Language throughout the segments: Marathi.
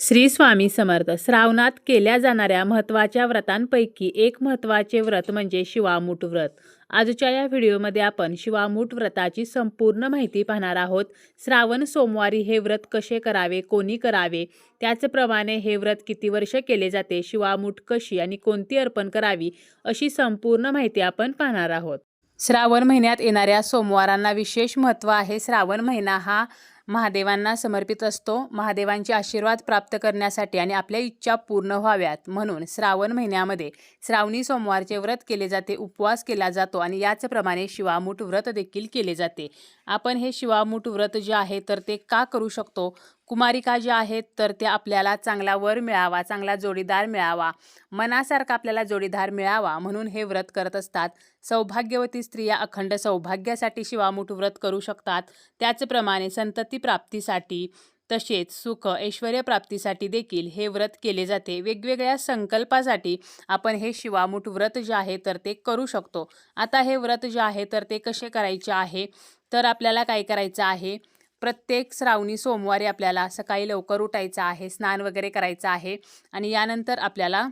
श्री स्वामी समर्थ. श्रावणात केल्या जाणाऱ्या महत्त्वाच्या व्रतांपैकी एक महत्त्वाचे व्रत म्हणजे शिवामूठ व्रत. आजच्या या व्हिडिओमध्ये आपण शिवामूठ व्रताची संपूर्ण माहिती पाहणार आहोत. श्रावण सोमवारी हे व्रत कसे करावे कोणी करावे त्याचप्रमाणे हे व्रत किती वर्ष केले जाते शिवामूठ कशी आणि कोणती अर्पण करावी अशी संपूर्ण माहिती आपण पाहणार आहोत. श्रावण महिन्यात येणाऱ्या सोमवारांना विशेष महत्त्व आहे. श्रावण महिना हा महादेवांना समर्पित असतो. महादेवांचे आशीर्वाद प्राप्त करण्यासाठी आणि आपल्या इच्छा पूर्ण व्हाव्यात. म्हणून श्रावण महिन्यामध्ये श्रावणी सोमवारचे व्रत केले जाते. उपवास केला जातो आणि याचप्रमाणे शिवामूठ व्रत देखील केले जाते. आपण हे शिवामूठ व्रत जे आहे तर ते का करू शकतो? कुमारिका ज्या आहेत तर त्या आपल्याला चांगला वर मिळावा चांगला जोडीदार मिळावा मनासारखा आपल्याला जोडीदार मिळावा म्हणून हे व्रत करत असतात. सौभाग्यवती स्त्रिया अखंड सौभाग्यासाठी शिवामूठ व्रत करू शकतात. त्याचप्रमाणे संतती प्राप्तीसाठी तसेच सुख ऐश्वर प्राप्तीसाठी देखील हे व्रत केले जाते. वेगवेगळ्या संकल्पासाठी आपण हे शिवामूठ व्रत जे आहे तर ते करू शकतो. आता हे व्रत जे आहे तर ते कसे करायचे आहे? तर आपल्याला काय करायचं आहे? प्रत्येक श्रावणी सोमवारी आपल्याला सकाळी लवकर उठायचं आहे स्नान वगैरे करायचं आहे आणि यानंतर आपल्याला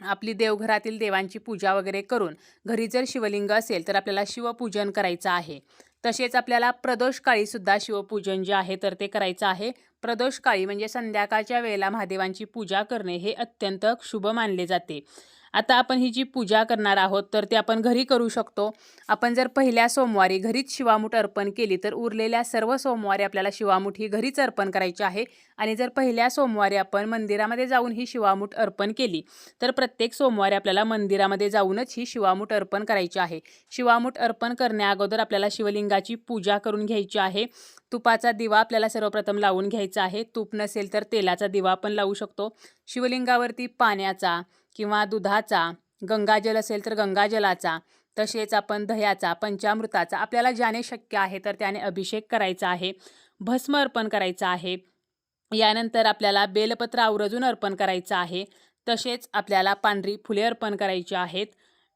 आपली देवघरातील देवांची पूजा वगैरे करून घरी जर शिवलिंग असेल तर आपल्याला शिवपूजन करायचं आहे. तसेच आपल्याला प्रदोष काळीसुद्धा शिवपूजन जे आहे तर ते करायचं आहे. प्रदोषकाळी म्हणजे संध्याकाळच्या वेळेला महादेवांची पूजा करणे हे अत्यंत शुभ मानले जाते. आता आपण ही जी पूजा करणार आहोत तर ते आपण घरी करू शकतो. आपण जर पहिल्या सोमवारी घरीच शिवामूठ अर्पण केली तर उरलेल्या सर्व सोमवारी आपल्याला शिवामूठ ही घरीच अर्पण करायची आहे. आणि जर पहिल्या सोमवारी आपण मंदिरामध्ये जाऊन ही शिवामूठ अर्पण केली तर प्रत्येक सोमवारी आपल्याला मंदिरामध्ये जाऊनच ही शिवामूठ अर्पण करायची आहे. शिवामूठ अर्पण करण्याअगोदर आपल्याला शिवलिंगाची पूजा करून घ्यायची आहे. तुपाचा दिवा आपल्याला सर्वप्रथम लावून घ्यायचा आहे. तूप नसेल तर तेलाचा दिवा आपण लावू शकतो. शिवलिंगावरती पाण्याचा किंवा दुधाचा गंगाजल असेल तर गंगाजलाचा तसेच आपण दह्याचा पंचामृताचा आपल्याला ज्याने शक्य आहे तर त्याने अभिषेक करायचा आहे भस्म अर्पण करायचा आहे. यानंतर आपल्याला बेलपत्र आवर्जून अर्पण करायचं आहे. तसेच आपल्याला पांढरी फुले अर्पण करायची आहेत.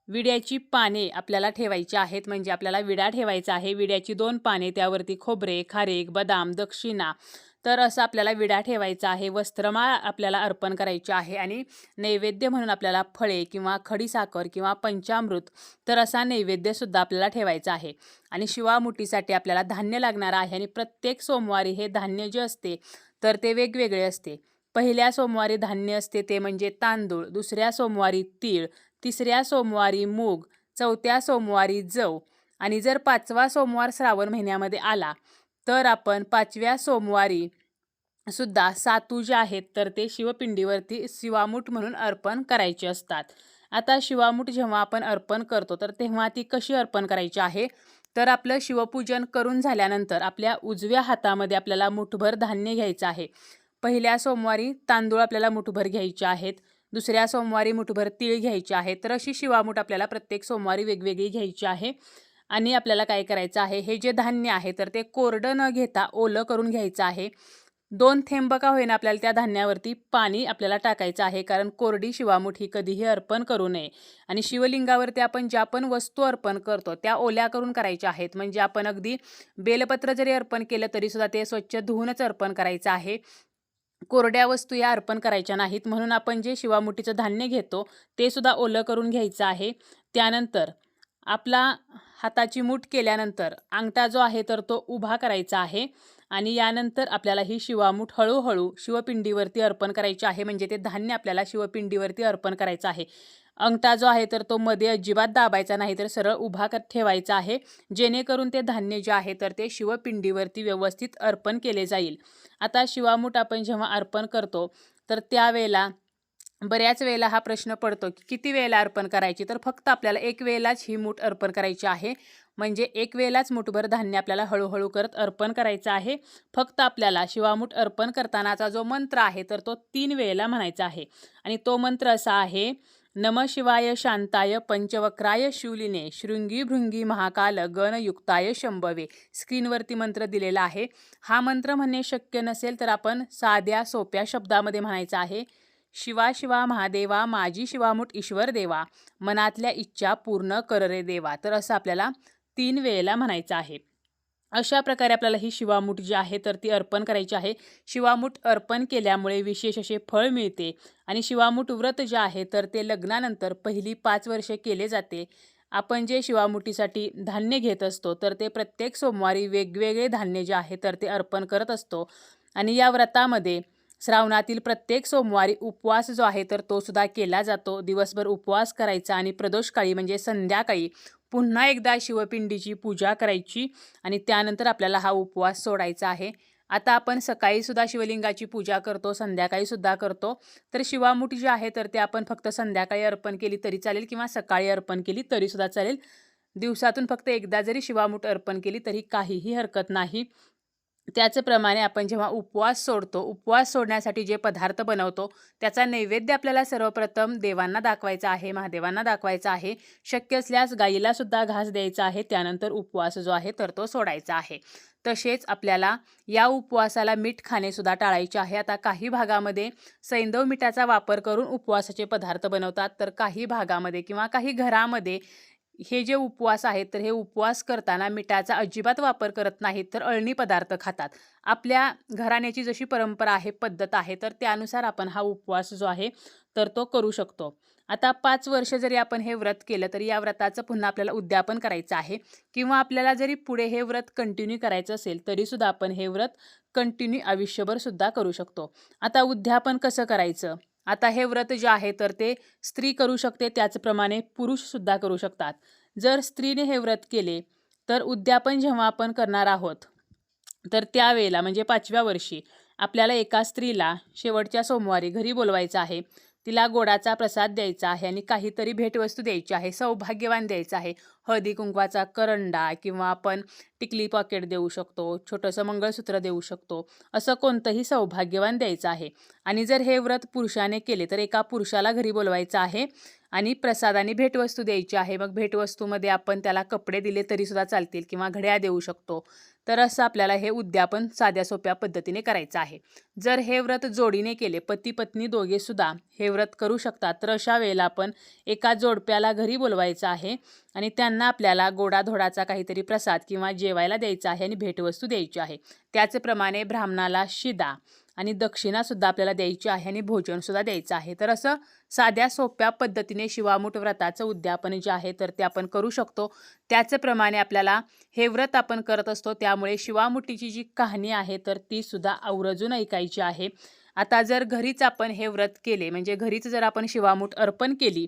विड्याची पाने आपल्याला ठेवायची आहेत. म्हणजे आपल्याला विडा ठेवायचा आहे. विड्याची दोन पाने त्यावरती खोबरे खारेक बदाम दक्षिणा. तर असं आपल्याला विडा ठेवायचा आहे. वस्त्रमाळ आपल्याला अर्पण करायची आहे. आणि नैवेद्य म्हणून आपल्याला फळे किंवा खडीसाखर किंवा पंचामृत तर असा नैवेद्यसुद्धा आपल्याला ठेवायचा आहे. आणि शिवामुठीसाठी आपल्याला धान्य लागणार आहे. आणि प्रत्येक सोमवारी हे धान्य जे असते तर ते वेगवेगळे असते. पहिल्या सोमवारी धान्य असते ते म्हणजे तांदूळ दुसऱ्या सोमवारी तीळ तिसऱ्या सोमवारी मूग चौथ्या सोमवारी जव आणि जर पाचवा सोमवार श्रावण महिन्यामध्ये आला तर आपण पाचव्या सोमवारी सुद्धा सातू जे आहेत तर ते शिवपिंडीवरती शिवामूठ म्हणून अर्पण करायचे असतात. आता शिवामूठ जेव्हा आपण अर्पण करतो तर तेव्हा ती कशी अर्पण करायची आहे? तर आपलं शिवपूजन करून झाल्यानंतर आपल्या उजव्या हातामध्ये आपल्याला मुठभर धान्य घ्यायचं आहे. पहिल्या सोमवारी तांदूळ आपल्याला मुठभर घ्यायचे आहेत. दुसऱ्या सोमवारी मुठभर तीळ घ्यायचे आहे. तर अशी शिवामूठ आपल्याला प्रत्येक सोमवारी वेगवेगळी घ्यायची आहे. आणि आपल्याला काय करायचं आहे? हे जे धान्य आहे तर ते कोरडं न घेता ओलं करून घ्यायचं आहे. दोन थेंब का होईना आपल्याला त्या धान्यावरती पाणी आपल्याला टाकायचं आहे कारण कोरडी शिवामुठ ही कधीही अर्पण करू नये. आणि शिवलिंगावरती आपण ज्या पण वस्तू अर्पण करतो त्या ओल्या करून करायच्या आहेत. म्हणजे आपण अगदी बेलपत्र जरी अर्पण केलं तरीसुद्धा ते स्वच्छ धुवूनच अर्पण करायचं आहे. कोरड्या वस्तू या अर्पण करायच्या नाहीत. म्हणून आपण जे शिवामुठीचं धान्य घेतो ते सुद्धा ओलं करून घ्यायचं आहे. त्यानंतर आपला हाताची मूठ केल्यानंतर अंगठा जो आहे तर तो उभा करायचा आहे. आणि यानंतर आपल्याला ही शिवामूठ हळूहळू शिवपिंडीवरती अर्पण करायची आहे. म्हणजे ते धान्य आपल्याला शिवपिंडीवरती अर्पण करायचं आहे. अंगठा जो आहे तर तो मध्ये अजिबात दाबायचा नाही तर सरळ उभा कर ठेवायचा आहे. जेणेकरून ते धान्य जे आहे तर ते शिवपिंडीवरती व्यवस्थित अर्पण केले जाईल. आता शिवामूठ आपण जेव्हा अर्पण करतो तर त्यावेळेला बऱ्याच वेळेला हा प्रश्न पडतो की किती वेळेला अर्पण करायची? तर फक्त आपल्याला एक वेळेलाच ही मूठ अर्पण करायची आहे. म्हणजे एक वेळेलाच मुठभर धान्य आपल्याला हळूहळू करत अर्पण करायचं आहे. फक्त आपल्याला शिवामूठ अर्पण करतानाचा जो मंत्र आहे तर तो तीन वेळेला म्हणायचा आहे. आणि तो मंत्र असा आहे नम शिवाय शांताय पंचवक्राय शिवलिने शृंगी भृंगी महाकाल गणयुक्ताय शंभवे. स्क्रीनवरती मंत्र दिलेला आहे. हा मंत्र म्हणणे शक्य नसेल तर आपण साध्या सोप्या शब्दामध्ये म्हणायचा आहे. शिवा शिवा महादेवा माझी शिवामुठ ईश्वर देवा. मनातल्या इच्छा पूर्ण कर रे देवा. तर असं आपल्याला तीन वेळेला म्हणायचं आहे. अशा प्रकारे आपल्याला ही शिवामूठ जी आहे तर ती अर्पण करायची आहे. शिवामूठ अर्पण केल्यामुळे विशेष असे फळ मिळते आणि शिवामूठ व्रत जे आहे तर ते लग्नानंतर पहिली पाच वर्षे केले जाते. आपण जे शिवामुठीसाठी धान्य घेत असतो तर ते प्रत्येक सोमवारी वेगवेगळे धान्य जे आहे तर ते अर्पण करत असतो. आणि या व्रतामध्ये श्रावणातील प्रत्येक सोमवारी उपवास जो आहे तर तो सुद्धा केला जातो. दिवसभर उपवास करायचा आणि प्रदोषकाळी म्हणजे संध्याकाळी पुन्हा एकदा शिवपिंडीची पूजा करायची आणि त्यानंतर आपल्याला हा उपवास सोडायचा आहे. आता आपण सकाळीसुद्धा शिवलिंगाची पूजा करतो संध्याकाळीसुद्धा करतो. तर शिवामुठी जी आहे तर ते आपण फक्त संध्याकाळी अर्पण केली तरी चालेल किंवा सकाळी अर्पण केली तरीसुद्धा चालेल. दिवसातून फक्त एकदा जरी शिवामूठ अर्पण केली तरी काहीही हरकत नाही. त्याचप्रमाणे आपण जेव्हा उपवास सोडतो उपवास सोडण्यासाठी जे पदार्थ बनवतो त्याचा नैवेद्य आपल्याला सर्वप्रथम देवांना दाखवायचा आहे महादेवांना दाखवायचा आहे. शक्य असल्यास गाईलासुद्धा घास द्यायचा आहे त्यानंतर उपवास जो आहे तर तो सोडायचा आहे. तसेच आपल्याला या उपवासाला मीठ खाणेसुद्धा टाळायचे आहे. आता काही भागामध्ये सैंदव मिठाचा वापर करून उपवासाचे पदार्थ बनवतात तर काही भागामध्ये किंवा काही घरामध्ये हे जे उपवास आहेत तर हे उपवास करताना मिठाचा अजिबात वापर करत नाहीत तर अळणी पदार्थ खातात. आपल्या घराण्याची जशी परंपरा आहे पद्धत आहे तर त्यानुसार आपण हा उपवास जो आहे तर तो करू शकतो. आता पाच वर्ष जरी आपण हे व्रत केलं तरी या व्रताचं पुन्हा आपल्याला उद्यापन करायचं आहे. किंवा आपल्याला जरी पुढे हे व्रत कंटिन्यू करायचं असेल तरीसुद्धा आपण हे व्रत कंटिन्यू आयुष्यभर सुद्धा करू शकतो. आता उद्यापन कसं करायचं? आता हे व्रत जे आहे तर ते स्त्री करू शकते त्याचप्रमाणे पुरुषसुद्धा करू शकतात. जर स्त्रीने हे व्रत केले तर उद्यापन जेव्हा आपण करणार आहोत तर त्यावेळेला म्हणजे पाचव्या वर्षी आपल्याला एका स्त्रीला शेवटच्या सोमवारी घरी बोलवायचं आहे. तिला गोडाचा प्रसाद द्यायचा आहे आणि काहीतरी भेटवस्तू द्यायची आहे सौभाग्यवान द्यायचं आहे. हळदी कुंकवाचा करंडा किंवा आपण टिकली पॉकेट देऊ शकतो छोटंसं मंगळसूत्र देऊ शकतो असं कोणतंही सौभाग्यवान द्यायचं आहे. आणि जर हे व्रत पुरुषाने केले तर एका पुरुषाला घरी बोलवायचं आहे आणि प्रसादाने भेटवस्तू द्यायची आहे. मग भेटवस्तूमध्ये आपण त्याला कपडे दिले तरीसुद्धा चालतील किंवा घड्या देऊ शकतो. तर असं आपल्याला हे उद्यापन साध्या सोप्या पद्धतीने करायचं आहे. जर हे व्रत जोडीने केले पती पत्नी दोघेसुद्धा हे व्रत करू शकतात तर अशा वेळेला आपण एका जोडप्याला घरी बोलवायचं आहे. आणि त्यांना आपल्याला गोडाधोडाचा काहीतरी प्रसाद किंवा जेवायला द्यायचा आहे आणि भेटवस्तू द्यायची आहे. त्याचप्रमाणे ब्राह्मणाला शिदा आणि दक्षिणासुद्धा आपल्याला द्यायची आहे आणि भोजनसुद्धा द्यायचं आहे. तर असं साध्या सोप्या पद्धतीने शिवामूठ व्रताचं उद्यापन जे आहे तर ते आपण करू शकतो. त्याचप्रमाणे आपल्याला हे व्रत आपण करत असतो त्यामुळे शिवामुठीची जी कहाणी आहे तर ती सुद्धा आवर्जून ऐकायची आहे. आता जर घरीच आपण हे व्रत केले म्हणजे घरीच जर आपण शिवामूठ अर्पण केली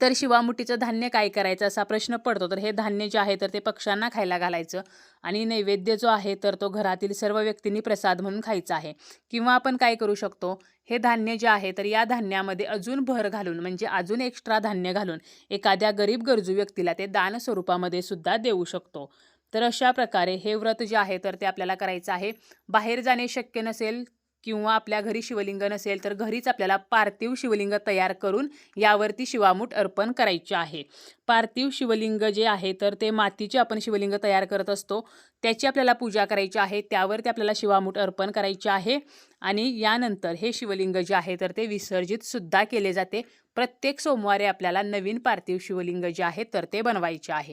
तर शिवामुठीचं धान्य काय करायचं असा प्रश्न पडतो. तर हे धान्य जे आहे तर ते पक्ष्यांना खायला घालायचं. आणि नैवेद्य जो आहे तर तो घरातील सर्व व्यक्तींनी प्रसाद म्हणून खायचा आहे. किंवा आपण काय करू शकतो? हे धान्य जे आहे तर या धान्यामध्ये अजून भर घालून म्हणजे अजून एक्स्ट्रा धान्य घालून एखाद्या गरीब गरजू व्यक्तीला ते दान स्वरूपामध्ये सुद्धा देऊ शकतो. तर अशा प्रकारे हे व्रत जे आहे तर ते आपल्याला करायचं आहे. बाहेर जाणे शक्य नसेल किंवा आपल्या घरी शिवलिंग नसेल तर घरीच आपल्याला पार्थिव शिवलिंग तयार करून यावरती शिवामूठ अर्पण करायचे आहे. पार्थिव शिवलिंग जे आहे तर ते मातीचे आपण शिवलिंग तयार करत असतो. त्याची आपल्याला पूजा करायची आहे त्यावरती आपल्याला शिवामूठ अर्पण करायचे आहे. आणि यानंतर हे शिवलिंग जे आहे तर ते विसर्जितसुद्धा केले जाते. प्रत्येक सोमवारी आपल्याला नवीन पार्थिव शिवलिंग जे आहे तर ते बनवायचे आहे.